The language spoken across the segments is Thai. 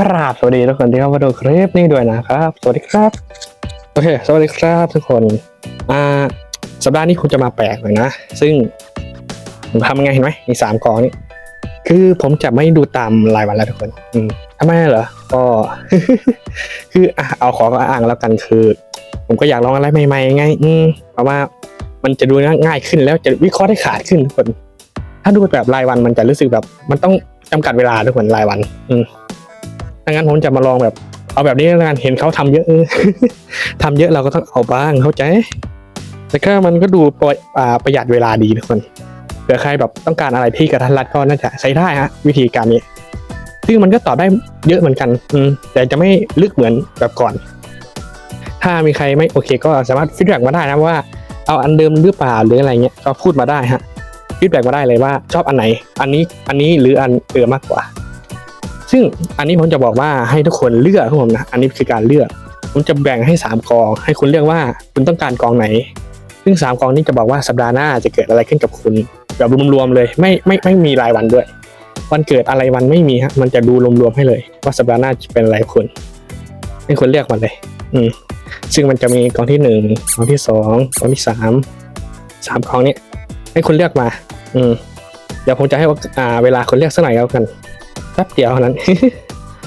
กราบสวัสดีทุกคนที่เข้ามาดูคลิปนี้ด้วยนะครับ สวัสดีครับ โอเค สวัสดีครับทุกคน อ่า สัปดาห์นี้คุณจะมาแปลกหน่อยนะ ซึ่งผมทำยังไงเห็นไหมมีสามกองนี่ คือผมจะไม่ดูตามรายวันแล้วทุกคน อืมทำไมเหรอ ก็ คืออะเอาขออ้างแล้วกันคือ ผมก็อยากลองอะไรใหม่ๆไง อืมเพราะว่ามันจะดูง่ายขึ้นแล้วจะวิเคราะห์ได้ขาดขึ้นทุกคน ถ้าดูแบบรายวันมันจะรู้สึกแบบ มันต้องจำกัดเวลาทุกคนรายวัน อืม ดังนั้นผมจะมาลองแบบ เอาแบบนี้แล้วกันเห็นเขาทำเยอะเออทำเยอะเราก็ต้องเอาบ้างเข้าใจ แต่ก็มันก็ดูประอ่าประหยัดเวลาดีทุกคนเผื่อใครแบบต้องการอะไรที่กระทันรัดก็น่าจะใช้ได้ฮะ วิธีการนี้ ซึ่งมันก็ตอบได้เยอะเหมือนกัน อืมแต่จะไม่ลึกเหมือนแบบก่อน ถ้ามีใครไม่โอเค ก็สามารถฟีดแบ็กมาได้นะว่าเอาอันเดิมหรือเปล่าหรืออะไรเงี้ยก็พูดมาได้ฮะฟีดแบ็กมาได้เลยว่าชอบอันไหน อันนี้อันนี้หรืออันเอือมากกว่า ซึ่งอันนี้ผมจะบอกว่าให้ทุกคนเลือกครับผมนะอันนี้คือการเลือกผมจะแบ่งให้ 3 กอง ให้คุณเลือกว่าคุณต้องการกองไหน ซึ่ง 3 กองนี้จะบอกว่าสัปดาห์หน้าจะเกิดอะไรขึ้นกับคุณแบบรวมๆเลยไม่ไม่ไม่มีรายวันด้วย วันเกิดอะไรวันไม่มีฮะมันจะดูรวมๆให้เลย ว่าสัปดาห์หน้าจะเป็นอะไรคุณให้คุณเลือกมันเลย อืมซึ่งมันจะมีกองที่หนึ่งกองที่สองกองที่สามสามกองนี้ให้คุณเลือกมา อืมเดี๋ยวผมจะให้อ่าเวลาคุณเลือกสักหน่อยแล้วกัน ป๊บเดียวเท่านั้น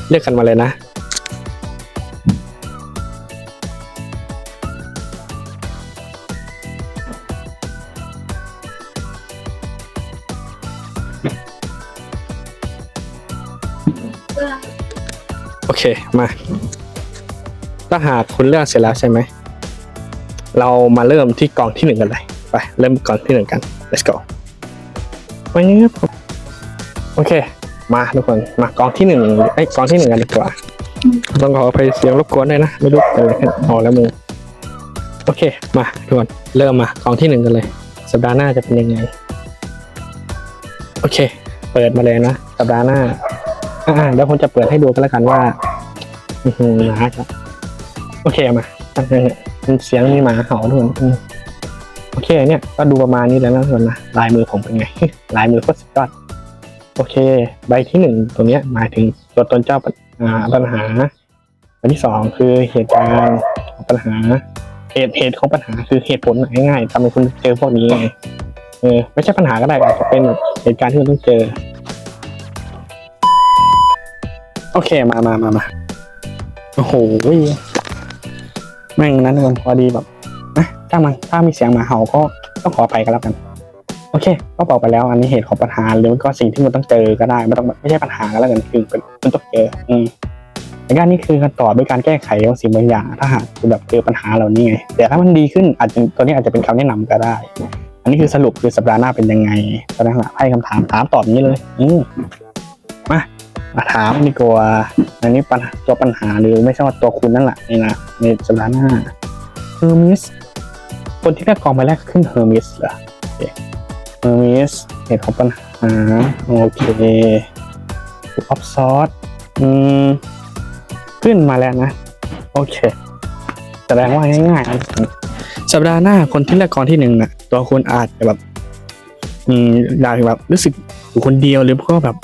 เลือกกันมาเลยนะ โอเค มา ถ้าหากคุณเลือกเสร็จแล้วใช่ไหม เรามาเริ่มที่กองที่หนึ่งกันเลย ไป เริ่มกองที่หนึ่งกัน let's go ไปงี้ครับโอเค มาทุกคนมากองที่หนึ่งไอ้ยกองที่หนึ่งกันดีกว่า ต้องขออภัยเสียงรบกวนด้วยนะ ไม่รู้เป็นอะไรขึ้นพอแล้วมึงโอเค มาทุกคนเริ่มมากองที่หนึ่งกันเลย สัปดาห์หน้าจะเป็นยังไง โอเค เปิดมาเลยนะ สัปดาห์หน้าอ่าเดี๋ยวผมจะเปิดให้ดูกันแล้วกันว่าอือหือหมาครับโอเคมาตั้งแต่เนี่ยเป็นเสียงมีหมาเห่าทุกคนอืมโอเคเนี่ย ก็ดูประมาณนี้แล้วนะทุกคนนะลายมือผมเป็นไง ลายมือโคตรสุดยอดโอเค ใบที่หนึ่งตรงเนี้ยหมายถึงตัวตนเจ้าปัญอ่าปัญหาใบที่สองคือเหตุการณ์ของปัญหา เหตุเหตุของปัญหาคือเหตุผลง่ายๆทำให้คุณเจอพวกนี้ไงเออไม่ใช่ปัญหาก็ได้อาจจะเป็นเหตุการณ์ที่คุณต้องเจอ โอเคมามามามาโอ้โหแม่งนั้นกคนพอดีแบบนะถ้ามันถ้ามีเสียงหมาเห่าก็ต้องขอไปกันแล้วกัน โอเค ก็บอกไปแล้วอันนี้เหตุของปัญหาหรือมันก็สิ่งที่มันต้องเจอก็ได้ไม่ต้องไม่ใช่ปัญหาก็แล้วกันคือเป็นมันต้องเจออืมในการนี้คือการตอบด้วยการแก้ไขบางสิ่งบางอย่าง ถ้าหากคุณแบบเจอปัญหาเหล่านี้ไงแต่ถ้ามันดีขึ้นอาจจะตัวนี้อาจจะเป็นคำแนะนำก็ได้ อันนี้คือสรุปคือสัปดาห์หน้าเป็นยังไงแสดงว่าให้คำถามถามตอบนี้เลย อืมมามาถามดีกว่าอันนี้ปัญหาตัวปัญหาหรือไม่ใช่ว่าตัวคุณนั่นแหละนี่นะในสัปดาห์หน้าเฮอร์มิสคนที่ได้กองไปแรกขึ้นเฮอร์มิสเหรอ เฮอร์มิสเหตุของปัญหา โอเคออฟซอร์อืม ขึ้นมาแล้วนะ โอเค แสดงว่าง่ายๆนะสัปดาห์หน้าคนที่เลือกกองที่หนึ่งนะตัวคุณอาจจะแบบ อืมอยากแบบรู้สึกอยู่คนเดียวหรือก็แบบ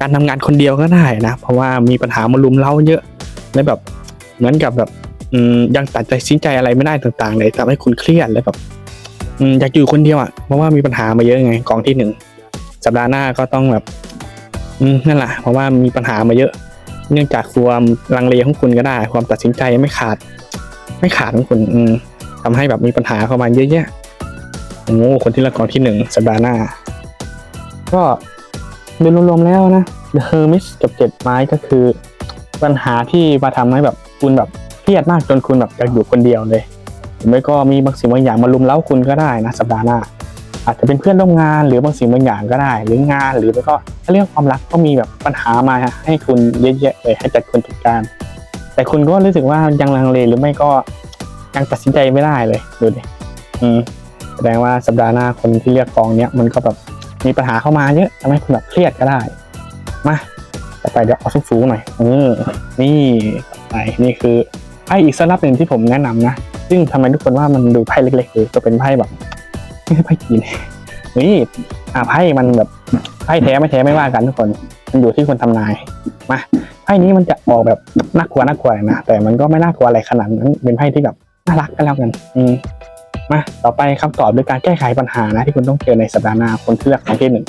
การทำงานคนเดียวก็ได้นะ เพราะว่ามีปัญหามารุมเร้าเยอะและแบบเหมือนกับแบบยังตัดใจสินใจอะไรไม่ได้ต่างๆเลยทำให้คุณเครียดและแบบ อืมอยากอยู่คนเดียวอะเพราะว่ามีปัญหามาเยอะไงกองที่หนึ่งสัปดาห์หน้าก็ต้องแบบ อืมนั่นแหละเพราะว่ามีปัญหามาเยอะ เนื่องจากความลังเลของคุณก็ได้ ความตัดสินใจไม่ขาด ไม่ขาดของคุณอืมทำให้แบบมีปัญหาเข้ามาเยอะแยะโอ้คนที่ละกองที่หนึ่งสัปดาห์หน้า ก็โดยรวมๆแล้วนะ The Hermit กับเจ็ดไม้ก็คือ ปัญหาที่มาทำให้แบบคุณแบบเครียดมากจนคุณแบบอยากอยู่คนเดียวเลย ไม่ก็มีบางสิ่งบางอย่างมาลุมเล้าคุณก็ได้นะสัปดาห์หน้า อาจจะเป็นเพื่อนร่วมงานหรือบางสิ่งบางอย่างก็ได้ หรืองานหรือไม่ก็ถ้าเรื่องความรักก็มีแบบปัญหามาให้คุณเยอะแยะเลยให้จัดคนจัดการ แต่คุณก็รู้สึกว่ายังลังเลหรือไม่ก็ยังตัดสินใจไม่ได้เลยดูดิอืมแสดงว่าสัปดาห์หน้าคนที่เลือกกองเนี้ยมันก็แบบมีปัญหาเข้ามาเยอะทำให้คุณแบบเครียดก็ได้มาต่อไปเดี๋ยวเอาสูงๆหน่อยเออนี่ไปนี่คือไพ่อีกสลับหนึ่งที่ผมแนะนำนะ ซึ่งทำไมทุกคนว่ามันดูไพ่เล็กๆหรือก็เป็นไพ่แบบไม่ใช่ไพ่จีนนี่อ่าไพ่มันแบบไพ่แท้ไม่แท้ไม่ว่ากันทุกคน มันอยู่ที่คนทำนายมาไพ่นี้มันจะออกแบบน่ากลัวน่ากลัวนะแต่มันก็ไม่น่ากลัวอะไรขนาดนั้นเป็นไพ่ที่แบบน่ารักกันแล้วกัน อืมมาต่อไปคำตอบด้วยการแก้ไขปัญหานะ ที่คุณต้องเจอในสัปดาห์หน้าคนที่เลือกครั้งที่หนึ่ง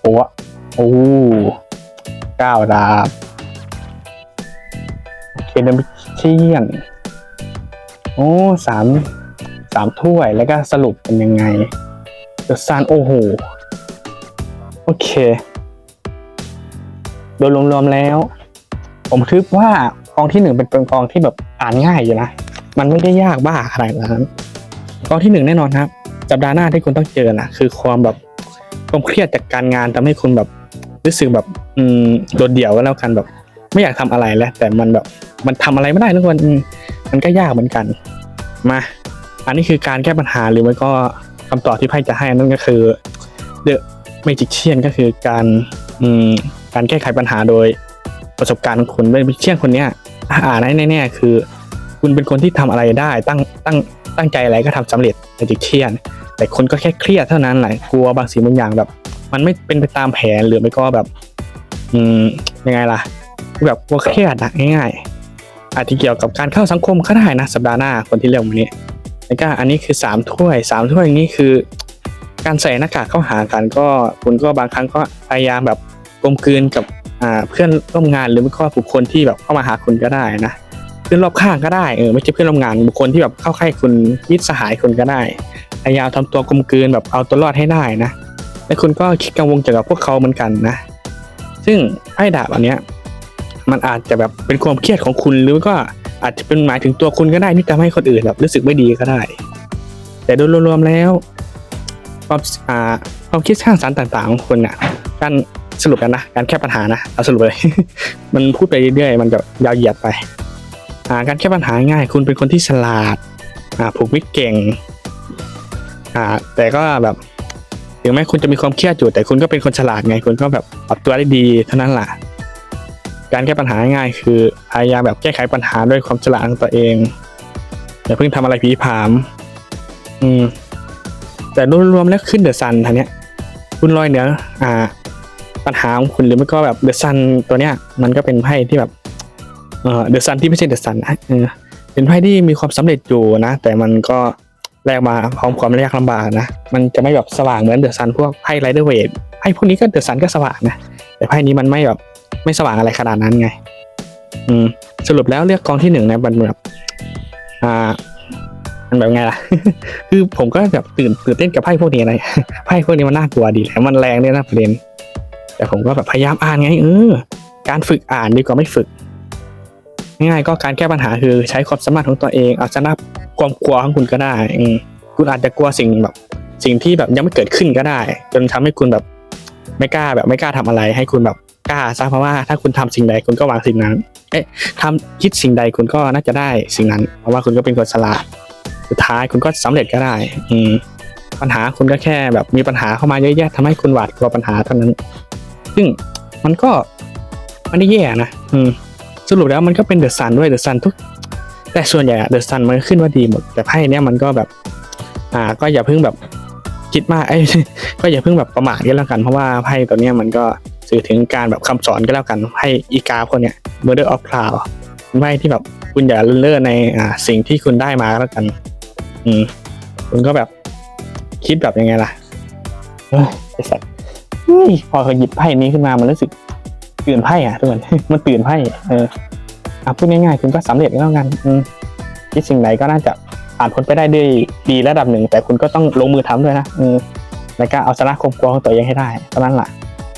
โอ้โอ้เก้าดาบเคเดมิเชียน โอ้สามสามถ้วยแล้วก็สรุปเป็นยังไงเดอะซันโอ้โห โอเค โดยรวมๆแล้ว ผมคิดว่ากองที่หนึ่งเป็นกองที่แบบอ่านง่ายอยู่นะ มันไม่ได้ยากบ้าขนาดนั้นกองที่หนึ่งแน่นอนครับสัปดาห์หน้าที่คุณต้องเจอนะคือความแบบความเครียดจากการงานทำให้คุณแบบรู้สึกแบบอืมโดดเดี่ยวก็แล้วกันแบบ ไม่อยากทำอะไรแล้ว แต่มันแบบมันทำอะไรไม่ได้ทุกคนอื มันก็ยากเหมือนกัน มา อันนี้คือการแก้ปัญหาหรือไม่ก็คำตอบที่ไพ่จะให้นั่นก็คือ The Magician ก็คือการอืมการแก้ไขปัญหาโดยประสบการณ์ของคุณเป็นมิเชียนคนเนี้ยอ่านแน่ๆคือ คุณเป็นคนที่ทำอะไรได้ ตั้งตั้งตั้งใจอะไรก็ทำสำเร็จในจิเชียนแต่คนก็แค่เครียดเท่านั้นแหละกลัวบางสิ่งบางอย่างแบบ มันไม่เป็นไปตามแผนหรือไม่ก็แบบ อืมยังไงล่ะแบบกลัวเครียดอะง่ายๆ อาจจะเกี่ยวกับการเข้าสังคมก็ได้นะสัปดาห์หน้าคนที่เลือกวันนี้แล้วก็อันนี้คือสามถ้วยสามถ้วยนี้คือ การใส่หน้ากากเข้าหากันก็คุณก็บางครั้งก็พยายามแบบกลมกลืนกับเพื่อนร่วมงานหรือไม่ก็บุคคลที่แบบเข้ามาหาคุณก็ได้นะเพื่อนรอบข้างก็ได้เออไม่ใช่เพื่อนร่วมงานบุคคลที่แบบเข้าใกล้คุณมิตรสหายคุณก็ได้พยายามทำตัวกลมกลืนแบบเอาตัวรอดให้ได้นะและคุณก็คิดกังวลเกี่ยวกับพวกเขาเหมือนกันนะ ซึ่งไพ่ดาบอันเนี้ย มันอาจจะแบบเป็นความเครียดของคุณหรือก็อาจจะเป็นหมายถึงตัวคุณก็ได้ที่ทำให้คนอื่นแบบรู้สึกไม่ดีก็ได้ แต่โดยรวมๆแล้วความอ่าความคิดสร้างสรรค์ต่าง ๆ ของคุณน่ะการสรุปกันนะการแก้ปัญหานะเอาสรุปเลย มันพูดไปเรื่อยๆมันจะยาวเหยียดไปอ่าการแก้ปัญหาง่าย คุณเป็นคนที่ฉลาดอ่าผูกมิตรเก่งอ่าแต่ก็แบบถึงแม้คุณจะมีความเครียดอยู่แต่คุณก็เป็นคนฉลาดไง คุณก็แบบปรับตัวได้ดีเท่านั้นแหละ การแก้ปัญหาง่ายคือพยายามแบบแก้ไขปัญหาด้วยความฉลาดของตัวเองอย่าเพิ่งทำอะไรผีผาม อืม แต่รวมๆแล้วขึ้นเดอะซันทันเนี้ยคุณลอยเหนืออ่า ปัญหาของคุณหรือไม่ก็แบบเดอะซันตัวเนี้ย มันก็เป็นไพ่ที่แบบเออเดอะซันที่ไม่ใช่เดอะซันนะเออเป็นไพ่ที่มีความสำเร็จอยู่นะ แต่มันก็แลกมาพร้อมความยากลำบากนะ มันจะไม่แบบสว่างเหมือนเดอะซันพวกไพ่ไรเดอร์เวทไพ่พวกนี้ก็เดอะซันก็สว่างนะ แต่ไพ่นี้มันไม่แบบ ไม่สว่างอะไรขนาดนั้นไง อืม สรุปแล้วเลือกกองที่หนึ่งนะมันแบบอ่ามันแบบไงล่ะ คือผมก็แบบตื่นตื่นเต้นกับไพ่พวกนี้อะไรไพ่พวกนี้มันน่ากลัวดีแหละมันแรงด้วยนะประเด็น แต่ผมก็แบบพยายามอ่านไงเออการฝึกอ่านดีกว่าไม่ฝึก ง่ายก็การแก้ปัญหาคือใช้ความสามารถของตัวเองเอาชนะความกลัวของคุณก็ได้คุณอาจจะกลัวสิ่งแบบ สิ่งที่แบบยังไม่เกิดขึ้นก็ได้ จนทำให้คุณแบบไม่กล้าแบบไม่กล้าทำอะไร ให้คุณแบบ กล้าซะเพราะว่าถ้าคุณทำสิ่งใดคุณก็หวังสิ่งนั้น เอ๊ะทำคิดสิ่งใดคุณก็น่าจะได้สิ่งนั้น เพราะว่าคุณก็เป็นคนฉลาด สุดท้ายคุณก็สำเร็จก็ได้ อืมปัญหาคุณก็แค่แบบมีปัญหาเข้ามาเยอะแยะทำให้คุณหวาดกลัวปัญหาเท่านั้น ซึ่งมันก็ไม่ได้แย่นะอืมสรุปแล้วมันก็เป็นเดอะซันด้วยเดอะซันทุก แต่ส่วนใหญ่เดอะซันมันขึ้นว่าดีหมด แต่ไพ่เนี้ยมันก็แบบ อ่า ก็อย่าเพิ่งแบบคิดมากไอ้ก็อย่าเพิ่งแบบประมาทกันแล้วกันเพราะว่าไพ่ตัวเนี้ยมันก็ สื่อถึงการแบบคำสอนก็แล้วกันไพ่อีกาพวกเนี้ย Murder of Cloud ไพ่ที่แบบคุณอย่าเลินในอ่าสิ่งที่คุณได้มาแล้วกัน อืมคุณก็แบบคิดแบบยังไงล่ะเฮ้ยไอ้สัตว์เฮ้ยพอเขาหยิบไพ่นี้ขึ้นมามันรู้สึกตื่นไพ่อะทุกคนมันตื่นไพ่เอออะพูดง่ายๆคุณก็สำเร็จก็แล้วกันอืมคิดสิ่งไหนก็น่าจะผ่านพ้นไปได้ด้วยดีระดับหนึ่ง แต่คุณก็ต้องลงมือทำด้วยนะอืมแล้วก็เอาชนะความกลัวของตัวเองให้ได้เท่านั้นแหละ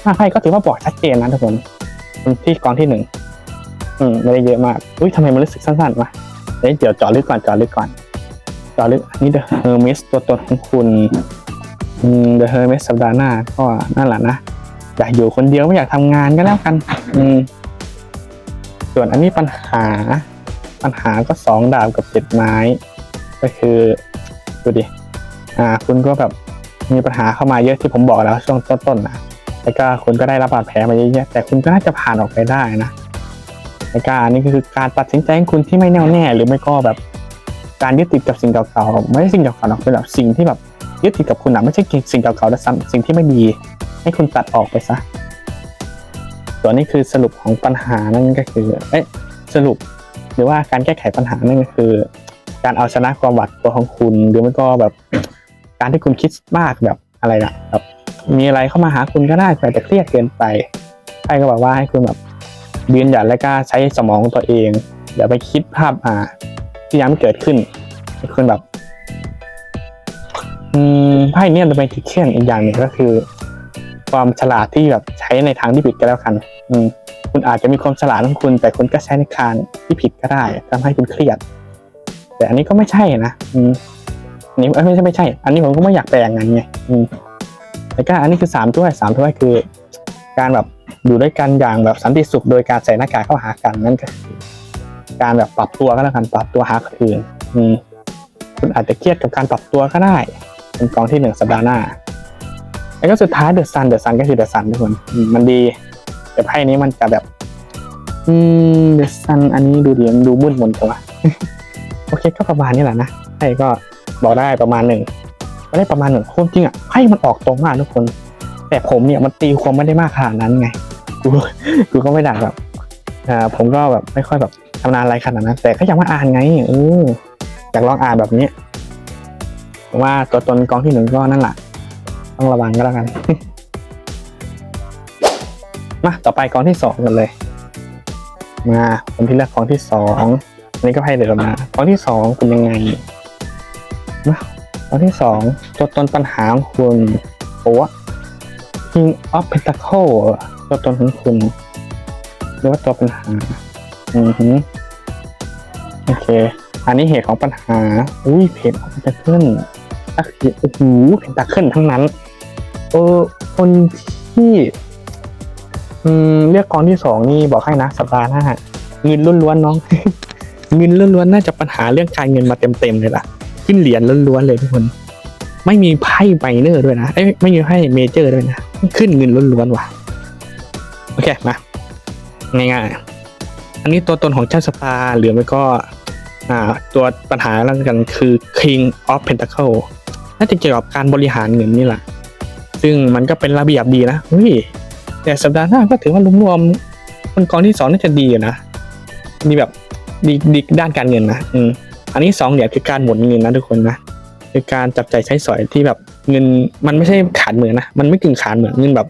ห้าไพ่ก็ถือว่าบอกชัดเจนนะทุกคนที่กองที่หนึ่งอืมไม่ได้เยอะมาก อุ้ยทำไมมันรู้สึกสั้นๆวะเดี๋ยวเจาะลึกก่อนเจาะลึกก่อนเจาะลึกอันนี้ The Hermes ตัวตนของคุณอืม The Hermes สัปดาห์หน้า ก็นั่นแหละนะอยากอยู่คนเดียวไม่อยากทำงานก็แล้วกัน อืมส่วนอันนี้ปัญหา ปัญหาก็สองดาบกับเจ็ดไม้ ก็คือดูดิอ่า คุณก็แบบมีปัญหาเข้ามาเยอะที่ผมบอกแล้วช่วงต้นๆนะ แล้วก็คุณก็ได้รับบาดแผลมาเยอะๆแต่คุณก็น่าจะผ่านออกไปได้นะแล้วก็อันนี้คือการตัดสินใจของคุณที่ไม่แน่วแน่ หรือไม่ก็แบบการยึดติดกับสิ่งเก่าๆไม่ใช่สิ่งเก่าๆหรอกเป็นแบบสิ่งที่แบบยึดติดกับคุณอะไม่ใช่สิ่งเก่าๆแต่ซ้ำสิ่งที่ไม่ดี ให้คุณตัดออกไปซะส่วนนี้คือสรุปของปัญหานั่นก็คือเอ๊ะสรุปหรือว่าการแก้ไขปัญหานั่นก็คือ การเอาชนะความหวาดกลัวของคุณ หรือไม่ก็แบบการที่คุณคิดมากแบบอะไรนะแบบ มีอะไรเข้ามาหาคุณก็ได้แต่จะเครียดเกินไปใครก็บอกว่าให้คุณแบบยืนหยัดและก็ใช้สมองของตัวเองอย่าไปคิดภาพอ่าที่ยังไม่เกิดขึ้นคุณแบบอืมไพ่เนี่ยจะเป็นทิเช่นอีกอย่างหนึ่งก็คือ ความฉลาดที่แบบใช้ในทางที่ผิดก็แล้วกัน อืม คุณอาจจะมีความฉลาดของคุณ แต่คุณก็ใช้ในทางที่ผิดก็ได้ทำให้คุณเครียด แต่อันนี้ก็ไม่ใช่นะ อืมอันนี้ไม่ใช่ไม่ใช่ อันนี้ผมก็ไม่อยากแปลอย่างนั้นไง อืม แล้วก็อันนี้คือสามถ้วยสามถ้วยคือ การแบบอยู่ด้วยกันอย่างแบบสันติสุข โดยการใส่หน้ากากเข้าหากันนั่นก็คือการแบบปรับตัวก็แล้วกันปรับตัวหาคนอื่นอืมคุณอาจจะเครียดกับการปรับตัวก็ได้ เป็นกองที่หนึ่งสัปดาห์หน้า แล้วก็สุดท้ายเดอะซันเดอะซันก็คือเดอะซันทุกคนมันดี แต่ไพ่นี้มันจะแบบ อืมเดอะซันอันนี้ดูดีมันดูมืดมนจังวะโอเคก็ประมาณนี้แหละนะไพ่ก็บอกได้ประมาณหนึ่ง ได้ประมาณหนึ่งความจริงอะไพ่มันออกตรงมากทุกคน แต่ผมเนี่ยมันตีความไม่ได้มากขนาดนั้นไงกูกูก็ไม่ด่าแบบอ่าผมก็แบบไม่ค่อยแบบทำนานอะไรขนาดนั้นแต่ก็ยังมาอ่านไงเอออยากลองอ่านแบบนี้ผมว่าตัวตนกองที่หนึ่งก็นั่นแหละต้องระวังก็แล้วกันมาต่อไปกองที่สองกันเลย มาคนที่เลือกกองที่สองอันนี้ก็ไพ่เดิมมา กองที่สองเป็นยังไงมา กองที่สองตัวตนปัญหาของคุณโอ้ว King of Pentacle ตัวตนของคุณหรือว่าตัวปัญหา อือหือโอเค อันนี้เหตุของปัญหา อุ้ยเพจของเพนตาเคิลก็คือโอ้โหเพนตาเคิลทั้งนั้น เออ คนที่อืมเรียกกองที่สองนี่บอกให้นะสัปดาห์หน้าเงินล้วนๆน้อง เงินล้วนๆน่าจะปัญหาเรื่องการเงินมาเต็มๆเลยล่ะ ขึ้นเหรียญล้วนๆเลยทุกคน ไม่มีไพ่ไมเนอร์ด้วยนะเอ้ยไม่มีไพ่เมเจอร์ด้วยนะ ขึ้นเงินล้วนๆว่ะ โอเค มา ง่ายๆ อันนี้ตัวตนของเจ้าสปาหรือไม่ก็ อ่า ตัวปัญหาแล้วกันคือ King of Pentacle น่าจะเกี่ยวกับการบริหารเงินนี่แหละ ซึ่งมันก็เป็นระเบียบดีนะเฮ้ยแต่สัปดาห์หน้าก็ถือว่ารวมๆคนกองที่สองน่าจะดีอยู่นะ มีแบบดีดีด้านการเงินนะ อืม อันนี้สองเหรียญคือการหมุนเงินนะทุกคนนะคือการจับใจใช้สอยที่แบบเงินมันไม่ใช่ขาดเหมือนนะมันไม่กึ่งขาดเหมือนเงินแบบ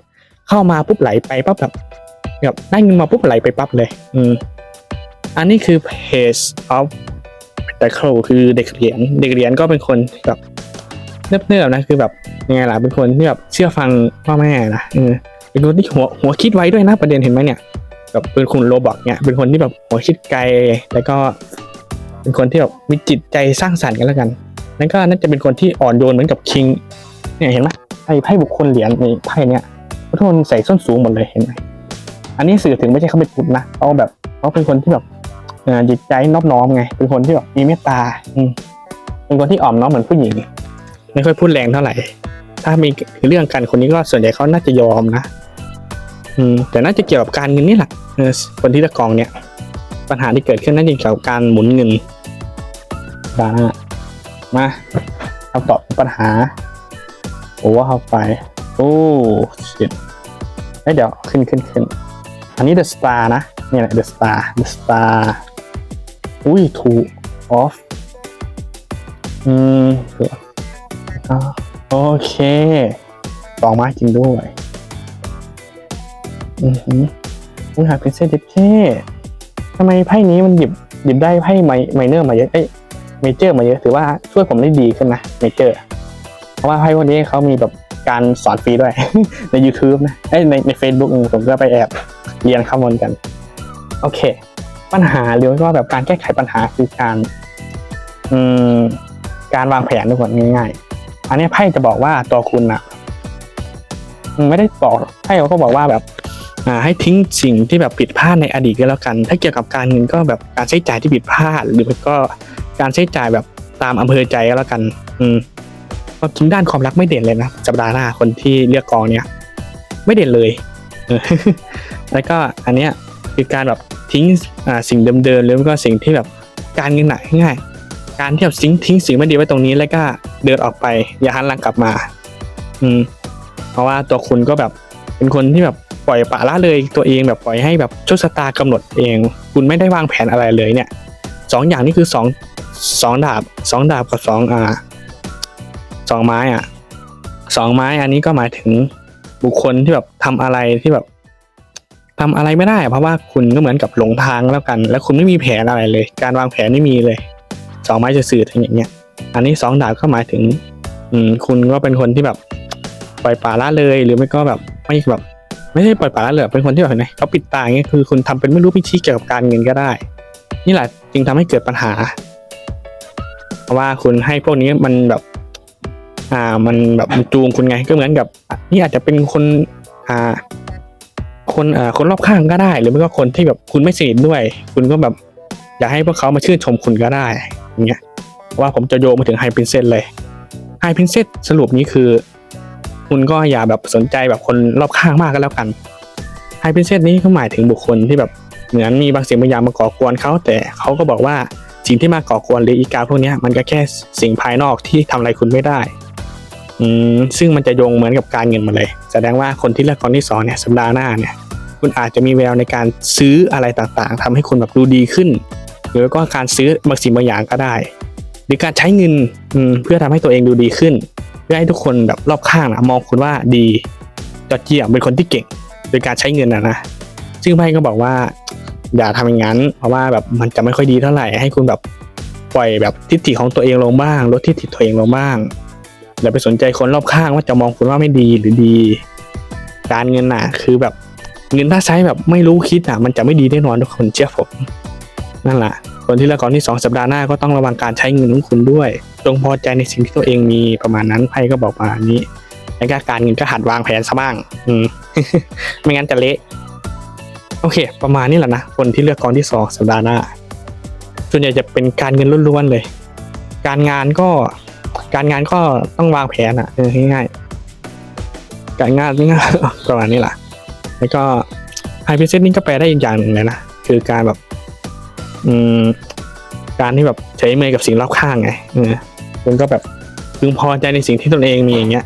เข้ามาปุ๊บไหลไปปั๊บแบบแบบได้เงินมาปุ๊บไหลไปปั๊บเลย อืมอันนี้คือ page of pentacle คือเด็กเหรียญเด็กเหรียญก็เป็นคนแบบเนิบๆนะคือแบบยังไงล่ะเป็นคนที่แบบเชื่อฟังพ่อแม่นะเออเป็นคนที่หัวหัวคิดไว้ด้วยนะประเด็นเห็นไหมเนี่ยแบบเป็นคนโรบอกเนี่ยเป็นคนที่แบบหัวคิดไกลแล้วก็ เป็นคนที่แบบมีจิตใจสร้างสรรค์กันแล้วกัน นั่นก็น่าจะเป็นคนที่อ่อนโยนเหมือนกับคิง เนี่ยเห็นไหมไพ่ไพ่บุคคลเหรียญในไพ่เนี่ยทุกคนใส่ส้นสูงหมดเลยเห็นไหมอันนี้สื่อถึงไม่ใช่เขาเป็นพุทธนะเขาแบบเขาเป็นคนที่แบบอ่อจิตใจนอบน้อมไง เป็นคนที่แบบมีเมตตาอืมเป็นคนที่อ่อมน้อมเหมือนผู้หญิง ไม่ค่อยพูดแรงเท่าไหร่ ถ้ามีเรื่องกันคนนี้ก็ส่วนใหญ่เขาน่าจะยอมนะ อืม แต่น่าจะเกี่ยวกับการเงินนี่แหละเออคนที่ตะกองเนี่ย ปัญหาที่เกิดขึ้นน่าจะเกี่ยวกับการหมุนเงินดานะมาคำตอบปัญหาโอเวอร์เข้าไป โอ้ชิตเอ้ยเดี๋ยวขึ้นขึ้นขึ้นอันนี้ The Star นะเนี่ยแหละ The Star The Star อุ้ย two off อืมอ่าโอเคสองมาจริงด้วย อือหืออุ้ยหาเป็นเซเด็ดเช่ ทำไมไพ่นี้มันหยิบหยิบได้ไพ่ไมไมเนอร์มาเยอะเอ้ยเมเจอร์มาเยอะถือว่าช่วยผมได้ดีขึ้นนะเมเจอร์เพราะว่าไพ่พวกนี้เขามีแบบการสอนฟรีด้วย ใน YouTube นะเอ้ในใน Facebook เออผมก็ไปแอบเรียนข้อมูลกัน โอเค ปัญหาหรือว่าแบบการแก้ไขปัญหาคือการอืมการวางแผนทุกคนง่าย ๆ อันนี้ไพ่จะบอกว่าตัวคุณอะไม่ได้บอกไพ่เขาก็บอกว่าแบบ ให้ทิ้งสิ่งที่แบบผิดพลาดในอดีตก็แล้วกัน ถ้าเกี่ยวกับการเงินก็แบบการใช้จ่ายที่ผิดพลาด หรือก็การใช้จ่ายแบบตามอำเภอใจก็แล้วกัน อืมก็ทิ้งด้านความรักไม่เด่นเลยนะสัปดาห์หน้าคนที่เลือกกองเนี่ยไม่เด่นเลยแล้วก็อันเนี้ยคือการแบบทิ้งอ่าสิ่งเดิมๆหรือก็สิ่งที่แบบการเงินหนักง่าย การที่แบบทิ้งทิ้งสิ่งไม่ดีไว้ตรงนี้แล้วก็เดินออกไปอย่าหันหลังกลับมา อืม เพราะว่าตัวคุณก็แบบเป็นคนที่แบบ ปล่อยปละละเลยตัวเองแบบปล่อยให้แบบโชคชะตากำหนดเอง คุณไม่ได้วางแผนอะไรเลยเนี่ยสองอย่างนี่คือสองสองดาบสองดาบกับสองอ่าสองไม้อะสองไม้อันนี้ก็หมายถึงบุคคลที่แบบทำอะไรที่แบบทำอะไรไม่ได้ เพราะว่าคุณก็เหมือนกับหลงทางแล้วกัน แล้วคุณไม่มีแผนอะไรเลย การวางแผนไม่มีเลยสองไม้จะสื่อถึงอย่างเงี้ย อันนี้สองดาบก็หมายถึง อืม คุณก็เป็นคนที่แบบปล่อยปละละเลยหรือไม่ก็แบบไม่แบบ ไม่ใช่ปล่อยปละละเลยเป็นคนที่แบบเห็นไหมเขาปิดตาอย่างเงี้ยคือคุณทำเป็นไม่รู้พิธีเกี่ยวกับการเงินก็ได้ นี่แหละจึงทำให้เกิดปัญหา เพราะว่าคุณให้พวกนี้มันแบบ อ่ามันแบบมันจูงคุณไงก็เหมือนกับ นี่อาจจะเป็นคนอ่า คนอ่าคนรอบข้างก็ได้ หรือไม่ก็คนที่แบบคุณไม่สนิทด้วย คุณก็แบบอยากให้พวกเขามาชื่นชมคุณก็ได้อย่างเงี้ยว่าผมจะโยงมาถึงไฮพินเซ s เลยไฮพินเซ s สรุปนี้คือ คุณก็อย่าแบบสนใจแบบคนรอบข้างมากก็แล้วกันไฮพินเซ s นี้ก็หมายถึงบุคคลที่แบบเหมือนมีบางสิ่งบางอย่างมาก่อกวนเขาแต่เขาก็บอกว่าสิ่งที่มาก่อกวนหรืออีกาพวกนี้มันก็แค่สิ่งภายนอกที่ทำอะไรคุณไม่ได้อืมซึ่งมันจะโยงเหมือนกับการเงินมาเลย แสดงว่าคนที่เลือกกองที่สองเนี่ยสัปดาห์หน้าเนี่ย คุณอาจจะมีแววในการซื้ออะไรต่างๆทำให้คุณแบบดูดีขึ้น หรือก็การซื้อบางสิ่งบางอย่างก็ได้ หรือการใช้เงินเพื่อทำให้ตัวเองดูดีขึ้น เพื่อให้ทุกคนแบบรอบข้างนะมองคุณว่าดียอดเยี่ยมเป็นคนที่เก่งโดยการใช้เงินนะนะซึ่งไพ่ก็บอกว่า อย่าทำอย่างนั้น เพราะว่าแบบมันจะไม่ค่อยดีเท่าไหร่ให้คุณแบบปล่อยแบบทิฏฐิของตัวเองลงบ้างลดทิฏฐิตัวเองลงบ้างอย่าไปสนใจคนรอบข้างว่าจะมองคุณว่าไม่ดีหรือดี การเงินน่ะ คือแบบเงินถ้าใช้แบบไม่รู้คิดอะ มันจะไม่ดีแน่นอนทุกคนเชื่อผมนั่นแหละ คนที่เลือกก่อนที่สองสัปดาห์หน้าก็ต้องระวังการใช้เงินของคุณด้วย จงพอใจในสิ่งที่ตัวเองมีประมาณนั้นไพ่ก็บอกมานี้แล้วก็การเงินก็หัดวางแผนซะบ้าง อืม ไม่งั้นจะเละ โอเค ประมาณนี้แหละนะคนที่เลือกกองที่สองสัปดาห์หน้า ส่วนใหญ่จะเป็นการเงินล้วนๆเลย การงานก็ การงานก็ต้องวางแผนอะง่ายๆการงานนี่ก็ประมาณนี้แหละแล้วก็ไฮพิเซตนี่ก็แปลได้อีกอย่างหนึ่งเลยนะคือการแบบ อืมการที่แบบใช้เมยกับสิ่งรอบข้างไงเออคุณก็แบบพึงพอใจในสิ่งที่ตนเองมีอย่างเงี้ย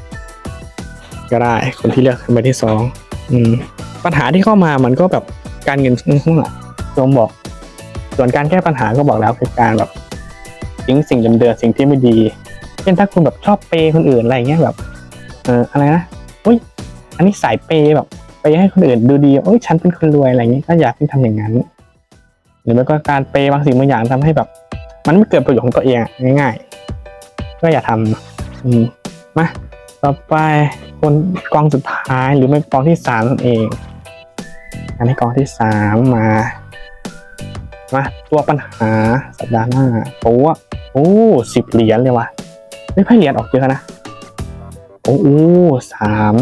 ก็ได้ คนที่เลือกใบที่สองอืม ปัญหาที่เข้ามามันก็แบบการเงินข้างหลังรวมบอก ส่วนการแก้ปัญหาก็บอกแล้วคือการแบบทิ้งสิ่งเดิมๆสิ่งที่ไม่ดี เช่นถ้าคุณแบบชอบเปย์คนอื่นอะไรเงี้ยแบบ เอออะไรนะอุ้ยอันนี้สายเปย์แบบ ไปให้คนอื่นดูดีโอ้ยฉันเป็นคนรวยอะไรเงี้ยก็อย่าเพิ่งทำอย่างนั้น หรือไม่ก็การเปย์บางสิ่งบางอย่างทำให้แบบ มันไม่เกิดประโยชน์ของตัวเองง่าย ๆ ก็อย่าทำอืมมาต่อไปคนกองสุดท้ายหรือไม่กองที่สามนั่นเอง อันนี้กองที่สามมามาตัวปัญหาสัปดาห์หน้าโอ้โอ้สิบเหรียญเลยว่ะไม่ไพ่เหรียญออกเยอะนะโอ้โหสาม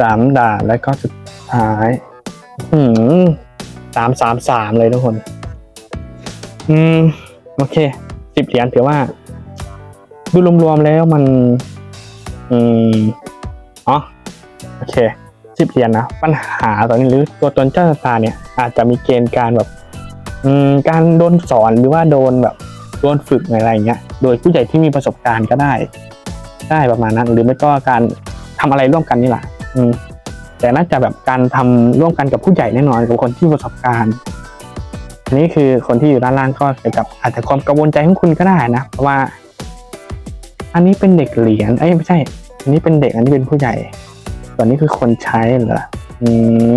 สามดาแล้วก็สุดท้าย อืม สามสามสามเลยทุกคน อืม โอเคสิบเหรียญถือว่า ดูรวมๆแล้วมัน อืมอ๋อโอเคสิบเหรียญนะปัญหาตอนนี้หรือตัวตนเจ้าชะตาเนี่ย อาจจะมีเกณฑ์การแบบ อืม การโดนสอนหรือว่าโดนแบบโดนฝึกอะไรอย่างเงี้ย โดยผู้ใหญ่ที่มีประสบการณ์ก็ได้ ได้ประมาณนั้น หรือไม่ก็การทำอะไรร่วมกันนี่แหละอืม แต่น่าจะแบบการทำร่วมกันกับผู้ใหญ่แน่นอนกับคนที่ประสบการณ์อันนี้คือคนที่อยู่ด้านล่างก็เกี่ยวกับอาจจะความกังวลใจของคุณก็ได้นะเพราะว่า อันนี้เป็นเด็กเหรียญเอ้ยไม่ใช่ อันนี้เป็นเด็กอันนี้เป็นผู้ใหญ่ส่วนนี้คือคนใช้เหรออืม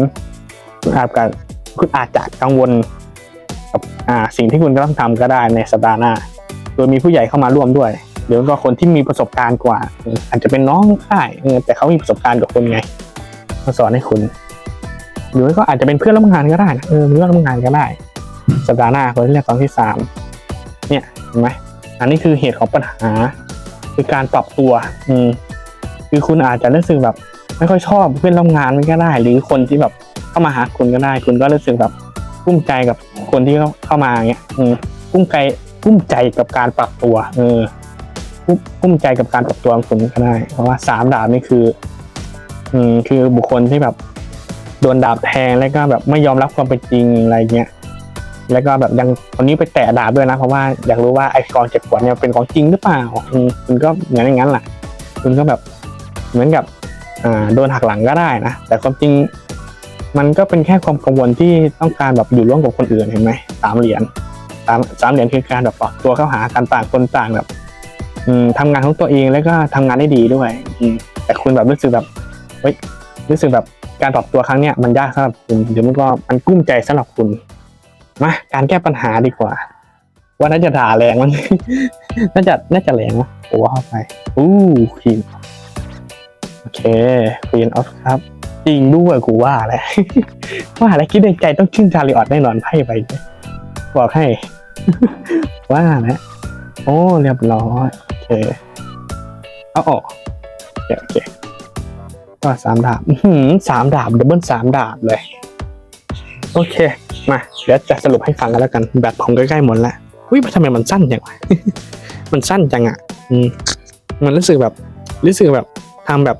คุณอาจจะคุณอาจจะกังวลกับอ่าสิ่งที่คุณจะต้องทำก็ได้ในสัปดาห์หน้าโดยมีผู้ใหญ่เข้ามาร่วมด้วยหรือว่าคนที่มีประสบการณ์กว่า อาจจะเป็นน้องค่ายแต่เขามีประสบการณ์กับคุณไง มาสอนให้คุณหรือก็อาจจะเป็นเพื่อนร่วมงานก็ได้นะเออเพื่อนร่วมงานก็ได้ สัปดาห์หน้าคนที่เรียกตอนที่สามเนี่ยเห็นไหมอันนี้คือเหตุของปัญหา คือการปรับตัว อืมคือคุณอาจจะรู้สึกแบบ ไม่ค่อยชอบเพื่อนร่วมงานมันก็ได้ หรือคนที่แบบเข้ามาหาคุณก็ได้ คุณก็รู้สึกแบบกุ้มใจกับคนที่เข้าเข้ามาเงี้ย อืมกุ้มใจกุ้มใจกับการปรับตัว เออกุ้มกุ้มใจกับการปรับตัวของคุณก็ได้ เพราะว่าสามดาบนี่คือ อืมคือบุคคลที่แบบโดนดาบแทงแล้วก็แบบไม่ยอมรับความเป็นจริงอะไรเงี้ยแล้วก็แบบยังคนนี้ไปแตะดาบด้วยนะเพราะว่าอยากรู้ว่าไอ้กองเจ็บปวดเนี่ยเป็นของจริงหรือเปล่าอืมคุณก็อย่างนั้นอย่างนั้นแหละคุณก็แบบเหมือนกับอ่าโดนหักหลังก็ได้นะแต่ความจริงมันก็เป็นแค่ความกังวลที่ต้องการแบบอยู่ร่วมกับคนอื่นเห็นไหมสามเหรียญสามสามเหรียญคือการแบบปรับตัวเข้าหากันต่างคนต่างแบบ อืมทำงานของตัวเองแล้วก็ทำงานได้ดีด้วย อืมแต่คุณแบบรู้สึกแบบ เฮ้ยรู้สึกแบบการปรับตัวครั้งเนี้ยมันยากสำหรับคุณหรือมันก็มันกุ้มใจสำหรับคุณมาการแก้ปัญหาดีกว่า ว่าน่าจะด่าแรงมัน น่าจะน่าจะแรงนะโอ้เข้าไปอู้ควีนโอเคควีนออฟครับจริงด้วยกูว่าแหละว่าแล้วคิดในใจต้องชื่นชาลิออดแน่นอนไพ่ไปบอกให้ ว่าแล้วโอ้เรียบร้อยโอเคเอาออกโอเค ก็สามดาบสามดาบดับเบิลสามดาบเลย โอเค มา เดี๋ยวจะสรุปให้ฟังกันแล้วกัน แบตผมใกล้ๆหมดแล้วอุ้ยทำไมมันสั้นจังวะมันสั้นจังอะ อืม มันรู้สึกแบบ รู้สึกแบบทำแบบ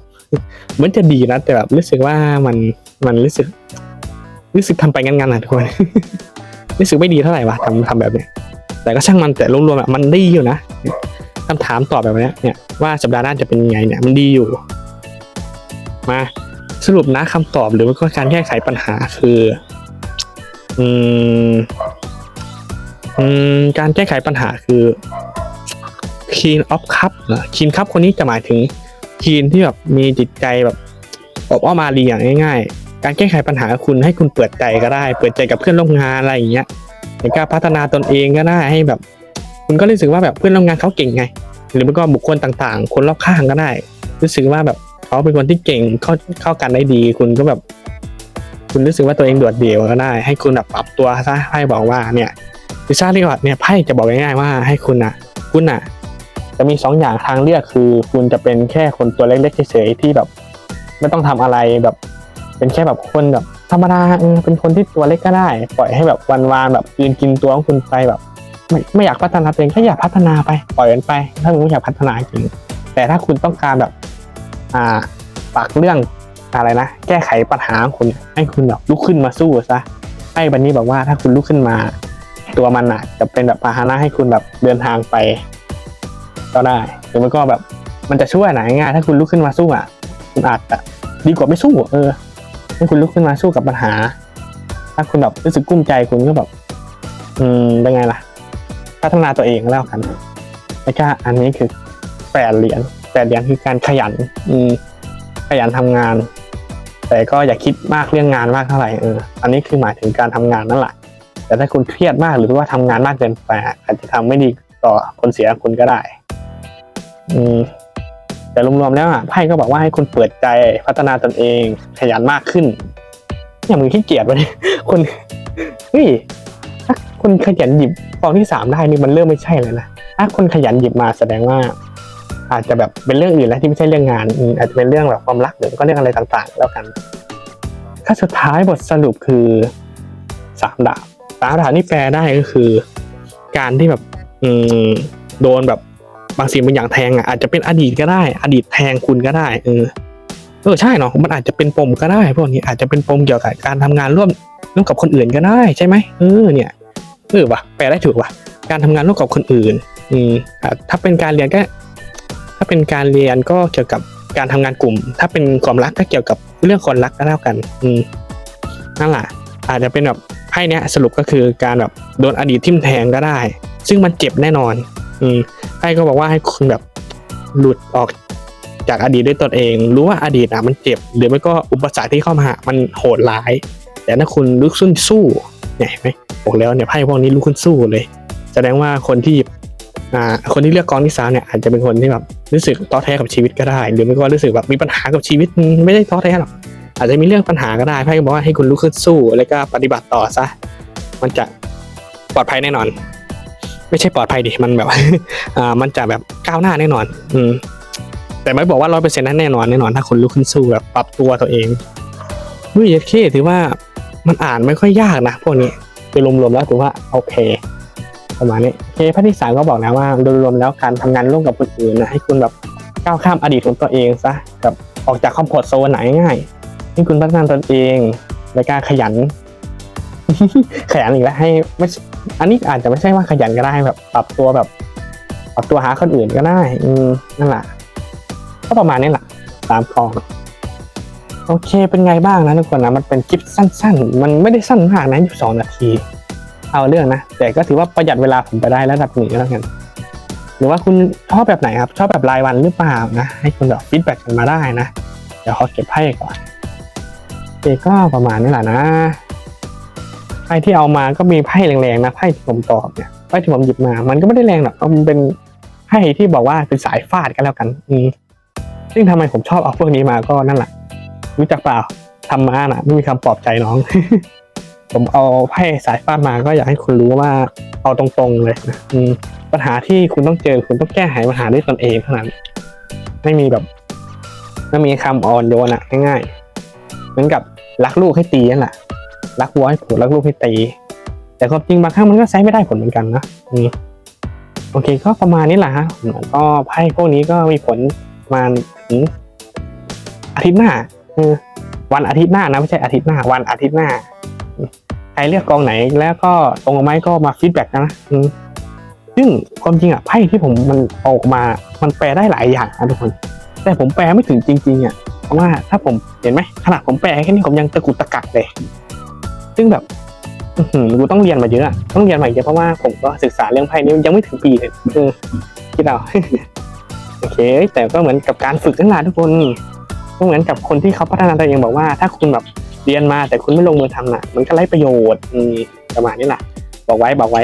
เหมือนจะดีนะ แต่แบบรู้สึกว่ามัน มันรู้สึก รู้สึกทำไปงันๆนะทุกคน รู้สึกไม่ดีเท่าไหร่วะทำทำแบบเนี้ย แต่ก็ช่างมันแต่รวมๆอะมันดีอยู่นะคำถามตอบแบบเนี้ยเนี่ยว่าสัปดาห์หน้าจะเป็นยังไงเนี่ยมันดีอยู่ มาสรุปนะคำตอบหรือว่าการแก้ไขปัญหาคือ อืมอืมการแก้ไขปัญหาคือ King of Cup เหรอ King Cup คนนี้จะหมายถึงคีนที่แบบมีจิตใจแบบอบอ้อมอารีอย่างง่ายๆ การแก้ไขปัญหาคุณให้คุณเปิดใจก็ได้ เปิดใจกับเพื่อนร่วมงานอะไรอย่างเงี้ยในการพัฒนาตนเองก็ได้ให้แบบ คุณก็รู้สึกว่าแบบเพื่อนร่วมงานเขาเก่งไง หรือไม่ก็บุคคลต่างๆ คนรอบข้างก็ได้ รู้สึกว่าแบบ เขาเป็นคนที่เก่งเข้าเข้ากันได้ดี คุณก็แบบ คุณรู้สึกว่าตัวเองโดดเดี่ยวก็ได้ ให้คุณแบบปรับตัวซะให้บอกว่าเนี่ยพิซ่ารีออดเนี่ยไพ่จะบอกง่ายๆว่าให้คุณอะ คุณอะ จะมีสองอย่างทางเลือกคือ คุณจะเป็นแค่คนตัวเล็กๆเฉยๆที่แบบ ไม่ต้องทำอะไรแบบ เป็นแค่แบบคนแบบธรรมดาเป็นคนที่ตัวเล็กก็ได้ ปล่อยให้แบบวันวานแบบยืนกินตัวของคุณไปแบบ ไม่ไม่อยากพัฒนาตัวเองก็อยากพัฒนาไป ปล่อยมันไป ถ้าคุณไม่อยากพัฒนาจริงแต่ถ้าคุณต้องการแบบ อ่าปักเรื่องอะไรนะ แก้ไขปัญหาของคุณให้คุณแบบลุกขึ้นมาสู้ซะไอ้บันนี้บอกว่าถ้าคุณลุกขึ้นมา ตัวมันอะ จะเป็นแบบพาหนะให้คุณแบบเดินทางไป ก็ได้หรือมันก็แบบมันจะช่วยหนะง่ายถ้าคุณลุกขึ้นมาสู้อะ คุณอาจจะดีกว่าไม่สู้เออให้คุณลุกขึ้นมาสู้กับปัญหา ถ้าคุณแบบรู้สึกกุ้มใจคุณก็แบบ อืมเป็นไงล่ะ พัฒนาตัวเองแล้วกันแล้วก็อันนี้คือแปดเหรียญ แปดเหรียญคือการขยัน อืม ขยันทำงาน แต่ก็อย่าคิดมากเรื่องงานมากเท่าไหร่เอออันนี้คือหมายถึงการทำงานนั่นแหละแต่ถ้าคุณเครียดมากหรือว่าทำงานมากเกินไปอาจจะทำไม่ดีต่อคนเสียคุณก็ได้ อืมแต่รวมๆแล้วอะไพ่ก็บอกว่าให้คุณเปิดใจพัฒนาตนเอง ขยันมากขึ้นอย่างมึงขี้เกียจวะเนี่ยคนเฮ้ยถ้าคนขยันหยิบฟองที่สามได้นี่มันเริ่มไม่ใช่เลยนะถ้าคนขยันหยิบมาแสดงว่า อาจจะแบบเป็นเรื่องอื่นแล้วที่ไม่ใช่เรื่องงาน อาจจะเป็นเรื่องแบบความรักหรือก็เรื่องอะไรต่างๆ แล้วกันถ้าสุดท้ายบทสรุปคือสามดาบสามดาบนี่แปลได้ก็คือ การที่แบบอืมโดนแบบบางสิ่งบางอย่างแทงอะอาจจะเป็นอดีตก็ได้ อดีตแทงคุณก็ได้เออเออใช่เนาะมันอาจจะเป็นปมก็ได้ พวกนี้อาจจะเป็นปมเกี่ยวกับการทำงานร่วมร่วมกับคนอื่นก็ได้ใช่ไหมเออเนี่ยเออวะแปลได้ถูกวะการทำงานร่วมกับคนอื่นอืมถ้าเป็นการเรียนก็ ถ้าเป็นการเรียนก็เกี่ยวกับการทำงานกลุ่ม ถ้าเป็นความรักก็เกี่ยวกับเรื่องคนรักก็แล้วกัน อืมนั่นแหละอาจจะเป็นแบบไพ่เนี้ยสรุปก็คือการแบบโดนอดีตทิ่มแทงก็ได้ ซึ่งมันเจ็บแน่นอน อืมไพ่ก็บอกว่าให้คุณแบบหลุดออกจากอดีตด้วยตนเอง รู้ว่าอดีตอะมันเจ็บ หรือไม่ก็อุปสรรคที่เข้ามามันโหดร้าย แต่ถ้าคุณลุกขึ้นสู้เนี่ยเห็นไหมบอกแล้วเนี่ยไพ่พวกนี้ลุกขึ้นสู้เลย แสดงว่าคนที่อ่าคนที่เลือกกองที่สามเนี่ยอาจจะเป็นคนที่แบบ รู้สึกท้อแท้กับชีวิตก็ได้ หรือไม่ก็รู้สึกแบบมีปัญหากับชีวิตไม่ได้ท้อแท้หรอกอาจจะมีเรื่องปัญหาก็ได้ไพ่ก็บอกว่าให้คุณลุกขึ้นสู้ แล้วก็ปฏิบัติต่อซะมันจะปลอดภัยแน่นอน ไม่ใช่ปลอดภัยดิมันแบบอ่ามันจะแบบก้าวหน้าแน่นอน อืมแต่ไม่บอกว่าร้อยเปอร์เซ็นต์นั้นแน่นอนแน่นอนถ้าคุณลุกขึ้นสู้แบบปรับตัวตัวเองเฮ้ยเคถือว่ามันอ่านไม่ค่อยยากนะพวกนี้โดยรวมๆแล้วถือว่าโอเค ประมาณนี้เคพที่สามก็บอกนะว่าโดยรวมแล้วการทำงานร่วมกับคนอื่นนะให้คุณแบบก้าวข้ามอดีตของตัวเองซะแบบออกจากคอมฟอร์ทโซนไหนง่ายให้คุณพัฒนาตนเองและการขยัน ขยันอีกแล้วให้ไม่อันนี้อาจจะไม่ใช่ว่าขยันก็ได้แบบ ปรับตัวแบบ ปรับตัวหาคนอื่นก็ได้ อืมนั่นแหละก็ประมาณนี้แหละสามกองโอเคเป็นไงบ้างนะทุกคนนะมันเป็นคลิปสั้น ๆ มันไม่ได้สั้นมากนะ22นาที เอาเรื่องนะ แต่ก็ถือว่าประหยัดเวลาผมไปได้ระดับหนึ่งแล้วกัน หรือว่าคุณชอบแบบไหนครับ ชอบแบบรายวันหรือเปล่านะ ให้คุณแบบฟีดแบ็กกันมาได้นะ เดี๋ยวขอเก็บไพ่ก่อนโอก็ประมาณนี้แหละนะ ไพ่ที่เอามาก็มีไพ่แรงๆนะ ไพ่ที่ผมตอบเนี่ย ไพ่ที่ผมหยิบมา มันก็ไม่ได้แรงหรอกมันเป็นไพ่ที่บอกว่าเป็นสายฟาดกันแล้วกัน อืมซึ่งทำไมผมชอบเอาพวกนี้มาก็นั่นแหละ รู้จักเปล่าทำมาน่ะ ไม่มีคำปลอบใจน้อง ผมเอาไพ่สายฟ้ามาก็อยากให้คุณรู้ว่าเอาตรงๆเลยนะปัญหาที่คุณต้องเจอคุณต้องแก้ไขปัญหาด้วยตนเองเท่านั้น ไม่มีแบบไม่มีคำอ่อนโยนอะง่ายๆเหมือนกับรักลูกให้ตีนั่นแหละรักวัวให้ผูกรักลูกให้ตี แต่ความจริงบางครั้งมันก็ใช้ไม่ได้ผลเหมือนกันนะอโอเคก็ประมาณนี้แหละฮะก็ไพ่พวกนี้ก็มีผลประมาณถึงอาทิตย์หน้าวันอาทิตย์หน้านะไม่ใช่อาทิตย์หน้า วันอาทิตย์หน้า ครเลือกกองไหนแล้วก็ตรงกับไหมก็มาฟีดแบ็กนะซึ่งความจริงอะไพ่ที่ผมมันออกมามันแปลได้หลายอย่างนะทุกคน แต่ผมแปลไม่ถึงจริง ๆ อะ เพราะว่าถ้าผมเห็นไหมขนาดผมแปลแค่นี้ผมยังตะกุตะกักเลย ซึ่งแบบอือหือกูต้องเรียนมาเยอะอะต้องเรียนมาเยอะเพราะว่าผมก็ศึกษาเรื่องไพ่นี้ยังไม่ถึงปีเลยเออคิดเอาโอเค แต่ก็เหมือนกับการฝึกนั่นแหละทุกคนก็เหมือนกับคนที่เขาพัฒนาตัวเองบอกว่า ถ้าคุณแบบ เรียนมาแต่คุณไม่ลงมือทำน่ะ มันก็ไร้ประโยชน์อืประมาณนี้แหละบอกไว้บอกไว้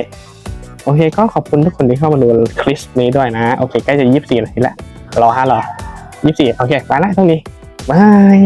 โอเคก็ขอบคุณทุกคนที่เข้ามาดูคลิปนี้ด้วยนะ โอเคใกล้จะยี่สิบสี่นาทีแล้วรอฮะรอยี่สิบสี่โอเคไปละตรงนี้บาย